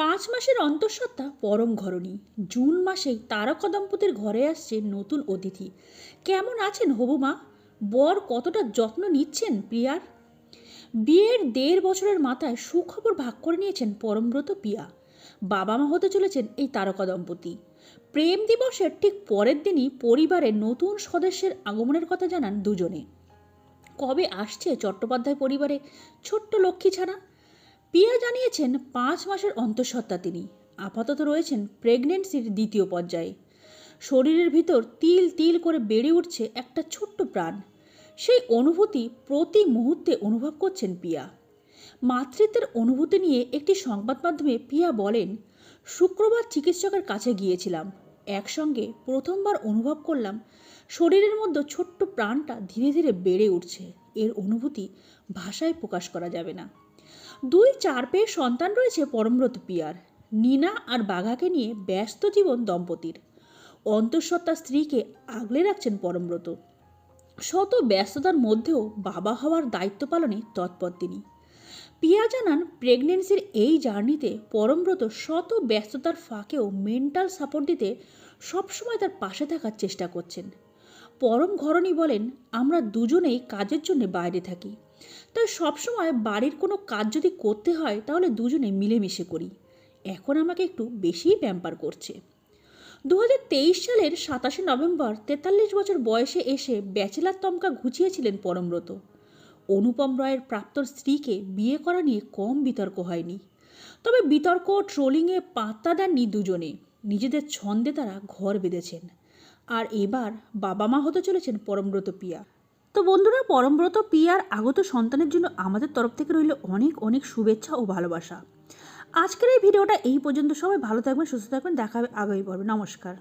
পাঁচ মাসের অন্তঃসত্ত্বা পরম ঘরণী। জুন মাসেই তারকা দম্পতির ঘরে আসছে নতুন অতিথি। কেমন আছেন হবু মা? বর কতটা যত্ন নিচ্ছেন প্রিয়ার? বিয়ের দেড় বছরের মাথায় সুখবর ভাগ করে নিয়েছেন পরমব্রত পিয়া বাবা মা হতে চলেছেন এই তারকা দম্পতি। প্রেম দিবসের ঠিক পরের দিনই পরিবারের নতুন সদস্যের আগমনের কথা জানান দুজনে। কবে আসছে চট্টোপাধ্যায় পরিবারে? ছোট্ট লক্ষ্মী ছাড়া পিয়া জানিয়েছেন, পাঁচ মাসের অন্তঃসত্ত্বা তিনি। আপাতত রয়েছেন প্রেগনেন্সির দ্বিতীয় পর্যায়ে। শরীরের ভিতর তিল তিল করে বেড়ে উঠছে একটা ছোট্ট প্রাণ। সেই অনুভূতি প্রতি মুহূর্তে অনুভব করছেন পিয়া। মাতৃত্বের অনুভূতি নিয়ে একটি সংবাদ মাধ্যমে পিয়া বলেন, শুক্রবার চিকিৎসকের কাছে গিয়েছিলাম। একসঙ্গে প্রথমবার অনুভব করলাম, শরীরের মধ্যে ছোট্ট প্রাণটা ধীরে ধীরে বেড়ে উঠছে। এর অনুভূতি ভাষায় প্রকাশ করা যাবে না। দুই চার পেয়ে সন্তান রয়েছে পরমব্রত পিয়ার। নীনা আর বাঘাকে নিয়ে ব্যস্ত জীবন দম্পতির। অন্তঃসত্ত্বা স্ত্রীকে আগলে রাখছেন পরমব্রত। শত ব্যস্ততার মধ্যেও বাবা হওয়ার দায়িত্ব পালনে তৎপর তিনি। পিয়া জানান, প্রেগনেন্সির এই জার্নিতে পরমব্রত শত ব্যস্ততার ফাঁকেও মেন্টাল সাপোর্ট দিতে সবসময় তার পাশে থাকার চেষ্টা করছেন। পরম ঘরণী বলেন, আমরা দুজনেই কাজের জন্য বাইরে থাকি। তাই সবসময় বাড়ির কোনো কাজ যদি করতে হয়, তাহলে দুজনে মিলেমিশে করি। এখন আমাকে একটু বেশিই প্যাম্পার করছে। দু হাজার তেইশ সালের সাতাশে নভেম্বর তেতাল্লিশ বছর বয়সে এসে ব্যাচেলার তমকা ঘুচিয়েছিলেন পরমব্রত। অনুপম রায়ের প্রাক্তন স্ত্রীকে বিয়ে করা নিয়ে কম বিতর্ক হয়নি। তবে বিতর্ক ট্রোলিংয়ে পাত্তা দেননি দুজনে। নিজেদের ছন্দে তারা ঘর বেঁধেছেন। আর এবার বাবা মা হতে চলেছেন পরমব্রত পিয়া। তো বন্ধুরা, পরমব্রত, পিয়ার, আগত সন্তানের জন্য আমাদের তরফ থেকে রইল অনেক অনেক শুভেচ্ছা ও ভালোবাসা। আজকের এই ভিডিওটা এই পর্যন্ত। সবাই ভালো থাকবেন, সুস্থ থাকবেন। দেখা হবে আগামী পর্বে। নমস্কার।